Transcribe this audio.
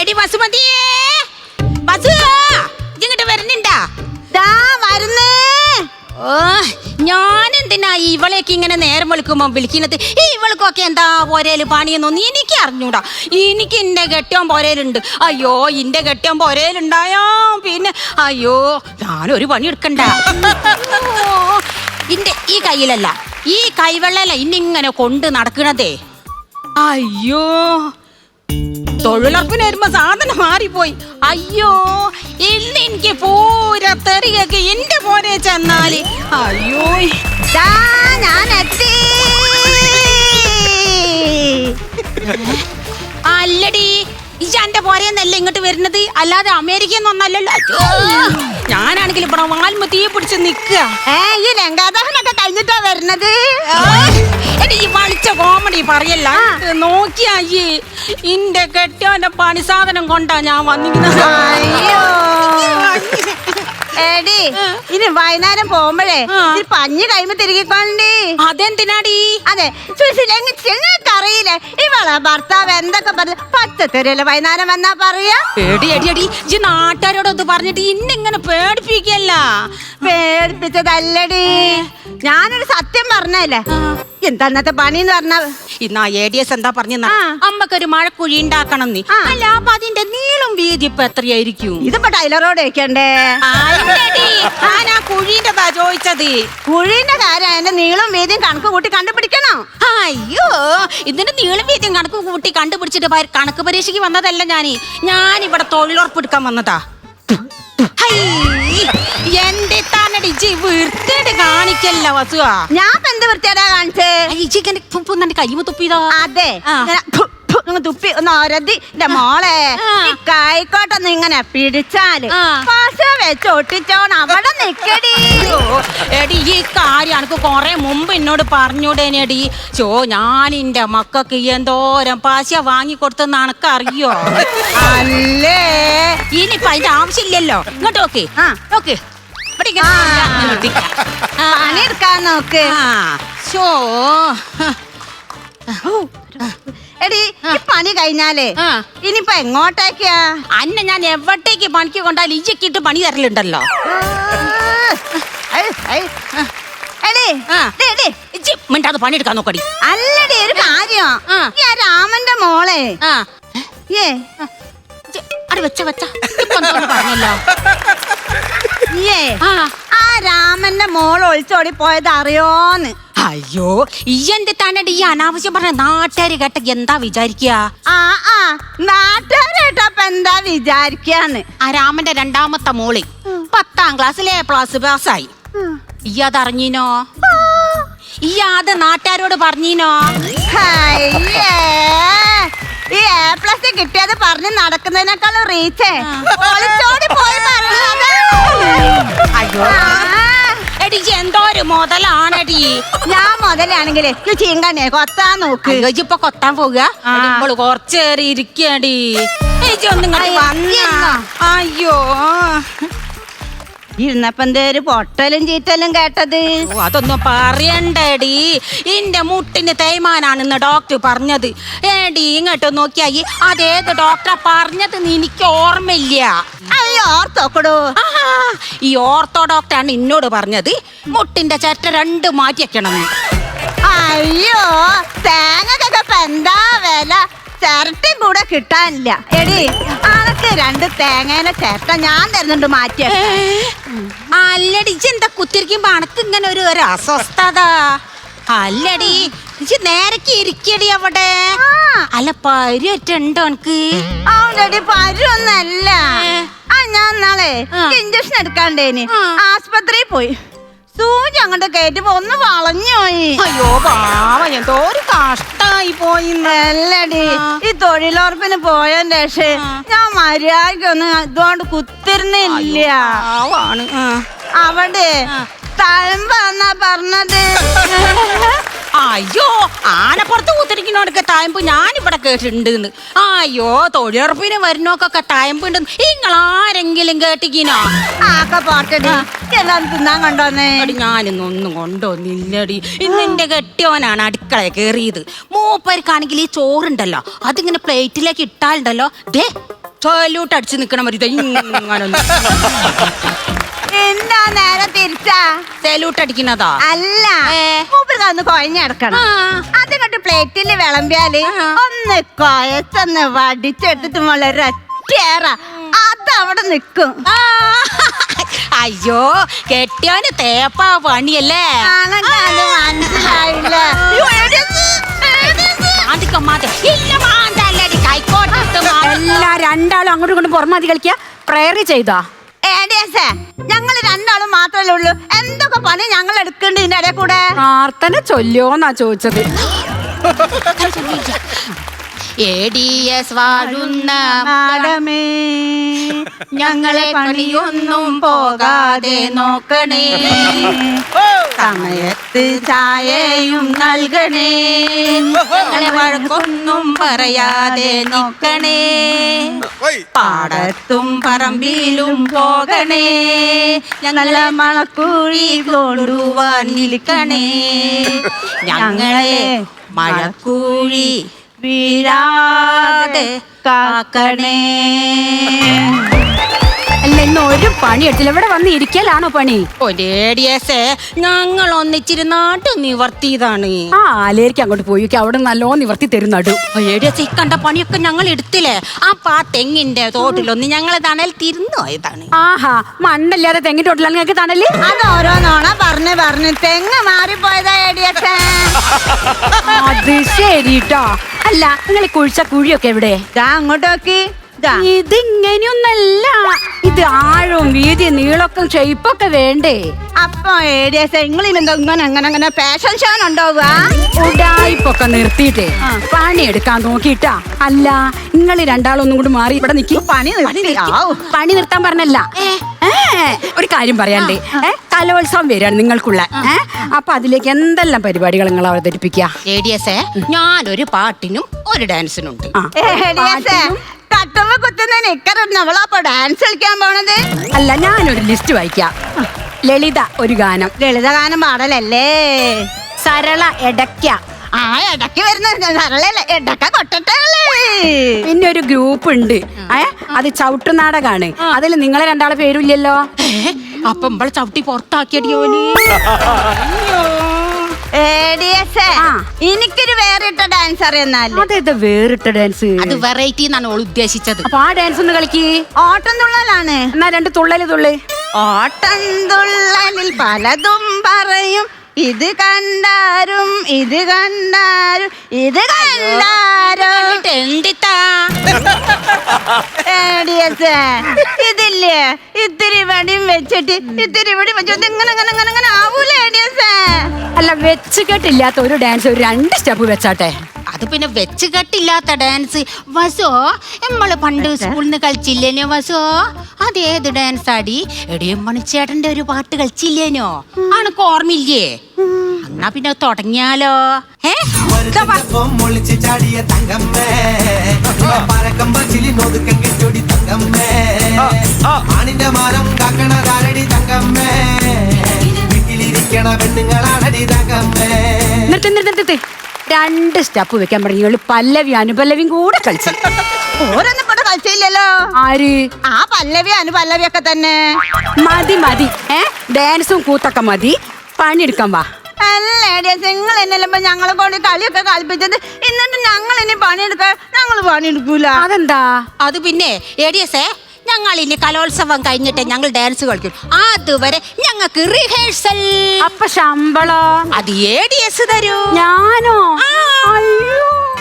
എടി ബസുമതിയേ ബസു ഇങ്ങോട്ട് വരുന്നുണ്ടാ? ദാ വരുന്നേ. ഓ ഞാൻ എന്തിനാ ഇവളേക്ക് ഇങ്ങനെ നേരം വിളിക്കുന്നത്? ഈ ഇവൾക്കൊക്കെ എന്താ പോരേൽ പണിയെന്നൊന്നും എനിക്ക് അറിഞ്ഞൂടാ. എനിക്ക് എന്റെ കെട്ടിയോൻ പോരേലുണ്ട്. അയ്യോ ഇന്റെ കെട്ടിയോൻ പോരേലുണ്ടായോ പിന്നെ അയ്യോ ഞാനൊരു പണി എടുക്കണ്ട ഓ, ഇന്റെ ഈ കയ്യിലല്ല ഈ കൈവെള്ളല്ല ഇന്നിങ്ങനെ കൊണ്ട് നടക്കണതേ. അയ്യോ തൊഴിലുറപ്പിന് വരുമ്പോ സാധനം മാറിപ്പോയി. അയ്യോ ഇന്ന് എനിക്ക് പൂര തെറിയൊക്കെ എന്റെ പോരെ ചെന്നാൽ. അയ്യോ ഞാൻ എത്തി അല്ലടി ഇജാന്റെ പോരെന്നല്ല ഇങ്ങോട്ട് വരുന്നത്? അല്ലാതെ അമേരിക്കയിൽ നിന്നല്ലല്ലോ. ഞാനാണെങ്കിൽ ഇവിടെ വാൽമുത്തിയെ പിടിച്ച് നിക്കുക ഏ ഈ ലങ്കാദഹനൊക്കെ കഴിഞ്ഞിട്ടാ വരുന്നത്. ഈ വളിച്ച കോമഡി പറയല്ല. നോക്കിയാ ഈ ഇന്റെ കെട്ടിയോന്റെ പണി സാധനം കൊണ്ടാ ഞാൻ വന്നിരിക്കുന്നത്. എടി ഇനി വൈകുന്നേരം പോകുമ്പോഴേ. ഈ പഞ്ഞ് കൈമ തിരികെക്കൊണ്ടേ. അതെന്തിനാടി? അതെ സുശീലെങ്ങ് ചെങ്ങക്കറിയില്ലേ ഇവളെ ഭർത്താവ് എന്തൊക്കെ പറഞ്ഞു? പച്ചത്തെരല്ലേ വൈകുന്നേരം വന്നാ പറയാ? എടി എടി എടി ഈ നാട്ടുകാരോടൊന്ന് പറഞ്ഞിട്ട് ഇന്നിങ്ങനെ പേടിപ്പിക്കല്ല. പേടിപ്പിച്ചതല്ലടി. ഞാനൊരു സത്യം പറഞ്ഞല്ലേ എന്താ അന്നത്തെ പണിന്ന് പറഞ്ഞ? ഇന്നാ എ ഡി എസ് എന്താ പറഞ്ഞ അമ്മക്കൊരു മഴക്കുഴി ഉണ്ടാക്കണം നീ. അല്ല അപ്പൊ അതിന്റെ നീളം വീതി ഇപ്പൊ എത്രയായിരിക്കും? ഇതിപ്പോ ടൈലറോട് വെക്കണ്ടേ? ഞാൻ ആ ചോദിച്ചത്. കുഴീന്റെ കാര്യം അതിന്റെ നീളം വീതിയും കണക്ക് കൂട്ടി കണ്ടുപിടിക്കണോ? അയ്യോ. ഇതിന്റെ നീളം വീതിയും കണക്ക് കൂട്ടി കണ്ടുപിടിച്ചിട്ട് കണക്ക് പരീക്ഷയ്ക്ക് വന്നതല്ല ഞാൻ ഞാൻ ഇവിടെ തൊഴിലുറപ്പെടുക്കാൻ വന്നതാ. ഹൈ, എന്റെ താനടി ഇജ്ജ് വൃത്തിയായിട്ട് കാണിക്കല്ല വസുവാ. ഞാൻ എന്ത് വൃത്തിയാടാ കാണിച്ചേ ഇജിങ്ങനെ കൈമ തുപ്പിയതോ. അതെ. എന്ന് തുപ്പി ഒന്ന് ഒരതി എന്റെ മോളെ. ഈ ഇങ്ങനെ പിടിച്ചാൽ. പശ വെച്ച് ഒട്ടിച്ചോൺ അവിടെ നിക്കടി. എടി ഈ കാര്യം എനിക്ക് കൊറേ മുമ്പ് എന്നോട് പറഞ്ഞൂടേനെടി ചോ ഞാൻ എന്റെ മക്കൾക്ക് എന്തോരം പശ വാങ്ങി കൊടുത്തെന്ന് അനക്ക് അറിയോ അല്ലേ? ഇനിയിപ്പൊ അതിന്റെ ആവശ്യമില്ലല്ലോ. ഇങ്ങോട്ട് ഓക്കെ ആ. പണിയെടുക്കാൻ നോക്ക്. ഷോ എടി ഈ പണി കഴിഞ്ഞാലേ ആ. ഇനിയിപ്പൊ എങ്ങോട്ടേക്കാ? അന്നെ ഞാൻ എവിടേക്ക് പണിക്ക് കൊണ്ടാൽ ഇജ്ജക്കിട്ട് പണി തരലുണ്ടല്ലോ. ഐ, ഐ. എടി ആ. ദേ, ദേ. ഇജ്ജ് മിണ്ടാതെ പണിയെടുക്കാൻ നോക്കടി. അല്ലടി ഒരു കാര്യം? ആ. ഈ ആ രാമന്റെ മോളെ. ആ. ഏ? ഇജ്ജ് അവിടെ വെച്ച വെച്ച. ഇപ്പൊ എന്തോന്ന് പറഞ്ഞല്ലോ. ഏ ആ. ആ രാമന്റെ മോൾ ഒളിച്ചോടി പോയത് അറിയോന്ന്. അയ്യോ ഈ എന്റെ തന്നെ ഈ അനാവശ്യം പറഞ്ഞ നാട്ടുകാര് കേട്ട എന്താ വിചാരിക്കുക ആ ആ നാട്ടുകാരേട്ടപ്പ എന്താ വിചാരിക്കാന്ന് ആ രാമന്റെ രണ്ടാമത്തെ മോളി പത്താം ക്ലാസ്സിലെ പ്ലസ് പാസ്സായി ഈ അതറിഞ്ഞിനോ ഈ അത് നാട്ടുകാരോട് പറഞ്ഞീനോ. ഈ എ പ്ലസ് കിട്ടിയത് പറഞ്ഞ് നടക്കുന്നതിനേക്കാളും റീച്ചേ ഒളിച്ചോടി പോയി പറഞ്ഞത്. അയ്യോ. എടി ഇജ്ജ് എന്തോ ഒരു മുതലാണെടി. ഞാൻ മുതലാണെങ്കിൽ ചീങ്കണ്ണേ കൊത്താൻ നോക്ക്. ഇജ്ജ് ഇപ്പൊ കൊത്താൻ പോവുക. ഇപ്പോൾ കുറച്ചേറി ഇരിക്കടി ഒന്നും ഇങ്ങോട്ട് അയ്യോ, അയ്യോ. ഇരുന്നപ്പോ പൊട്ടലും ചീറ്റലും കേട്ടത്. ഓ, അതൊന്നും പറയണ്ടടി. ഇന്റെ മുട്ടിന്റെ തേയ്മാനാണെന്ന് ഡോക്ടർ പറഞ്ഞത്. ഏടി ഇങ്ങോട്ട് നോക്കിയായി. അതേത് ഡോക്ടറെ പറഞ്ഞത് എനിക്ക് ഓർമ്മയില്ല. അയ്യോ ഓർത്തോക്കടൂ ഈ ഓർത്തോ ഡോക്ടറാണ് എന്നോട് പറഞ്ഞത്. മുട്ടിന്റെ ചേട്ട രണ്ട് മാറ്റി വെക്കണം അയ്യോ തേങ്ങക്കൊക്കെ കിട്ടാനില്ല. എടി അതൊക്കെ രണ്ട് തേങ്ങേനെ ചേട്ട ഞാൻ തരുന്നുണ്ട് മാറ്റി അല്ലടി എന്താ കുത്തിരിക്കുമ്പോ അനക്ക് ഇങ്ങനെ ഒരു ഒരു അസ്വസ്ഥത. അല്ലടി നേരക്ക് ഇരിക്കടി അവിടെ. അല്ല പരുറ്റുണ്ടോ എനിക്ക് അവനടി പരുവൊന്നല്ല ആ ഞാൻ നാളെ. ഇഞ്ചക്ഷൻ എടുക്കാണ്ടേനി. ആസ്പത്രിയിൽ പോയി. സൂചി അങ്ങോട്ട് കയറ്റിപ്പോ ഒന്ന് വളഞ്ഞു പോയി അയ്യോ പാവ എന്തോ ഒരു കഷ്ടായി പോയി അല്ലടി. ഈ തൊഴിലുറപ്പിന് പോയതിന്റെ ആ. ഞാൻ മര്യാദക്കൊന്നും ഇതുകൊണ്ട് കുത്തിരുന്നില്ല. അവിടെ. തഴമ്പ എന്നാ പറഞ്ഞത് അയ്യോ ആനപ്പുറത്ത് കൂത്തിരിക്കുന്നവർക്ക് തായമ്പ് ഞാനിവിടെ കേട്ടിട്ടുണ്ട് അയ്യോ തൊഴിലുറപ്പിന് വരുന്നോക്കൊക്കെ തായമ്പ് ഉണ്ട് കേട്ടിക്കിനോ? ആക്കെ എല്ലാം തിന്നാൻ ഞാനിന്നൊന്നും ഇന്ന് എന്റെ കെട്ടിയോനാണ് അടുക്കള കേറിയത്. മൂപ്പർക്കാണെങ്കിൽ ഈ ചോറുണ്ടല്ലോ അതിങ്ങനെ പ്ലേറ്റിലേക്ക് ഇട്ടാലുണ്ടല്ലോ. ദേ ചോലൂട്ട് അടിച്ച് നിക്കണ മതി. ഇങ്ങനെ എന്താ നേരെ തിരിച്ചാ? സെലൂട്ട് അടിക്കുന്നതോ? അല്ല. മൂപ്പർക്ക് ഒന്ന് കുഴഞ്ഞെടുക്കണം ആ. അതിങ്ങോട്ട് പ്ലേറ്റിൽ വിളമ്പിയാൽ. ഒന്ന് കൊയച്ചൊന്ന് വടിച്ചെടുത്തിട്ട് വളരെ ഒറ്റയേറ അതവിടെ നിക്കും. അയ്യോ കെട്ടിയോന് തേപ്പാ പണിയല്ലേ? മനസ്സിലായില്ല. എല്ലാ രണ്ടാളും അങ്ങോട്ടും കൊണ്ട് പുറമാതി കളിക്കുക പ്രയറി ചെയ്താ? ഞങ്ങൾ രണ്ടാളും മാത്രമല്ലേ ഉള്ളൂ എന്തൊക്കെ പണി ഞങ്ങൾ എടുക്കേണ്ടി ഇതിന്റെ ഇടയിൽ കൂടെ പ്രാർത്ഥന ചൊല്ലോന്നാ ചോദിച്ചത് എ ഡി എസ് വാഴുന്ന മാഡമേ ഞങ്ങളെ പണിയൊന്നും പോകാതെ നോക്കണേ. സമയത്ത് ചായയും നൽകണേ. ഞങ്ങളെ വഴക്കൊന്നും പറയാതെ നോക്കണേ. പാടത്തും പറമ്പിലും പോകണേ. ഞങ്ങളെ മണക്കുഴി കൊണ്ടുവാൻ നിൽക്കണേ. ഞങ്ങളെ മഴക്കൂഴി വീഴാതെ കാക്കണേ. അല്ല ഇന്ന് ഒരു പണി എടുത്തില്ല. ഇവിടെ വന്ന് ഇരിക്കലാണോ പണി? ഒരേടിയസേ ഞങ്ങൾ ഒന്നിച്ചിരി നാട്ട് നിവർത്തിയതാണ്. ആ ആലേരിക്ക് അങ്ങോട്ട് പോയി. അവിടെ നല്ലോ നിവർത്തി തരും നടു. ഏടിയസ ഈ കണ്ട പണിയൊക്കെ ഞങ്ങൾ എടുത്തില്ലേ? ആ പാ തെങ്ങിന്റെ തോട്ടിലൊന്ന് ഞങ്ങൾ തണൽ തിരുന്നു പോയതാണ്. ആഹാ മണ്ണല്ലാതെ തെങ്ങിന്റെ തോട്ടിലാണ് നിങ്ങൾക്ക് തണൽ? അത് ഓരോന്നോണ പറഞ്ഞു പറഞ്ഞു തെങ്ങ് മാറിപ്പോയതാ ഏടിയസേ. അത് ശരിട്ടോ. അല്ല നിങ്ങൾ കുഴിച്ച കുഴിയൊക്കെ എവിടെ? ദാ അങ്ങോട്ട് നോക്കി. ദാ. ഇതിങ്ങനെയൊന്നല്ല ഇത് ആഴവും വീതി നീളൊക്കെ ഷെയ്പ്പൊക്കെ വേണ്ടേ? അപ്പൊ ഏടിയസേ നിങ്ങളിലെന്തോ ഇങ്ങനെ അങ്ങനെ അങ്ങനെ ഫാഷൻ ഷോ ഉണ്ടാവുക ഉടായിപ്പൊക്കെ നിർത്തിയിട്ടേ. പണിയെടുക്കാൻ നോക്കിട്ടാ അല്ല നിങ്ങൾ രണ്ടാളൊന്നും കൂടി മാറി ഇവിടെ നിൽക്കി പണി നിർത്തി. പണി നിർത്താൻ പറഞ്ഞല്ല. ഒരു കാര്യം പറയാണ്ട് ഏ കലോത്സവം വരികയാണ് നിങ്ങൾക്കുള്ള. ഏ? അപ്പൊ അതിലേക്ക് എന്തെല്ലാം പരിപാടികൾ നിങ്ങൾ അവതരിപ്പിക്കുക? ഞാൻ ഞാനൊരു പാട്ടിനും ഒരു ഡാൻസിനുണ്ട്. ആ, ഏടിയസേ കട്ടുമ്പോ കുത്തുന്ന നിക്കറിടുന്ന അവളാപ്പൊ ഡാൻസ് കളിക്കാൻ പോണത്? അല്ല ഞാനൊരു ലിസ്റ്റ് വായിക്കാം. ലളിത ഒരു ഗാനം. ലളിത ഗാനം പാടലല്ലേ? സരള എടയ്ക്ക. ആ ഇടയ്ക്ക് വരുന്ന സരളല്ലേ ഇടക്ക കൊട്ടട്ടല്ലേ? പിന്നെ ഒരു ഗ്രൂപ്പ് ഉണ്ട് ഏ? അത് ചവിട്ടുനാടകാണ്. അതിൽ നിങ്ങളെ രണ്ടാളെ പേരില്ലല്ലോ. അപ്പൊ ഇമ്പളെ ചവിട്ടി പുറത്താക്കിയടിയോനി ഏടിയസേ ആ. എനിക്കൊരു വേറിട്ട ഡാൻസ് അറിയുന്നാൽ അതേത് വേറിട്ട ഡാൻസ് അത് വെറൈറ്റി എന്നാണ് ഓൾ ഉദ്ദേശിച്ചത്. അപ്പൊ ആ ഡാൻസ് ഒന്ന് കളിക്ക്. ഓട്ടം തുള്ളലാണ്. എന്നാ രണ്ട് തുള്ളൽ തുള്ളി. ഓട്ടം തുള്ളലിൽ പലതും പറയും. ഇത് കണ്ടാരും ഇത് കണ്ടാരും ഇത് കണ്ടാരും? ഇതില്ലേ? ഇത്തിരി വടിയും വെച്ചിട്ട് ഇത്തിരി വടി വെച്ചിട്ട് ഇങ്ങനെ ഇങ്ങനെ ഇങ്ങനെ ഇങ്ങനെ ആവൂലേ അല്ല വെച്ച് കെട്ടില്ലാത്ത ഒരു ഡാൻസ് ഒരു രണ്ട് സ്റ്റെപ്പ് വെച്ചാട്ടെ. അത് പിന്നെ വെച്ച് കെട്ടില്ലാത്ത ഡാൻസ് വസോ നമ്മൾ പണ്ട് സ്കൂളിൽ നിന്ന് കളിച്ചില്ലേനോ വസോ? അതേത് ഡാൻസ് ആടി? എടിയും മണിച്ചേട്ടന്റെ ഒരു പാട്ട് കളിച്ചില്ലേനോ? ആണ് ഓർമ്മയില്ലേ? എന്നാ പിന്നെ തുടങ്ങിയാലോ? ഏ? ചാടിയ തങ്കമ്മേ. പരക്കം പച്ചിലി നൊതുക്കം കെട്ടൊടി തങ്കമ്മേ. ആണിന്റെ മാനം കാക്കണ കാലടി തങ്കമ്മേ വീട്ടിലിരിക്കണ പെണ്ണുങ്ങളാണടി തങ്കമ്മേ. നിർത്തി നിർത്തി നിർത്തി. രണ്ട് സ്റ്റെപ്പ് വെക്കാൻ പറഞ്ഞു ഇവൾ പല്ലവി അനുപല്ലവിയും കൂടെ കളിച്ചു. ഓരോന്നും ഇവിടെ കളിച്ചില്ലല്ലോ. ആര്? ആ പല്ലവി അനുപല്ലവി ഒക്കെ തന്നെ. മതി മതി. ഏ? ഡാൻസും കൂത്തൊക്കെ മതി. പണിയെടുക്കാൻ വാ. അല്ല നിങ്ങൾ എന്നല്ലപ്പോ ഞങ്ങളെ കൊണ്ട് കളിയൊക്കെ കളിപ്പിച്ചത്? എന്നിട്ട് ഞങ്ങൾ ഇനി പണിയെടുക്കാൻ ഞങ്ങൾ പണിയെടുക്കൂല. അതെന്താ? അത് പിന്നെ എടിയസേ ഞങ്ങൾ ഇനി കലോത്സവം കഴിഞ്ഞിട്ട് ഞങ്ങൾ ഡാൻസ് കളിക്കും. അതുവരെ ഞങ്ങൾക്ക് റിഹേഴ്സൽ അപ്പൊ ശമ്പളോ. അത് എ ഡി എസ് തരൂ. ഞാനോ? അയ്യോ.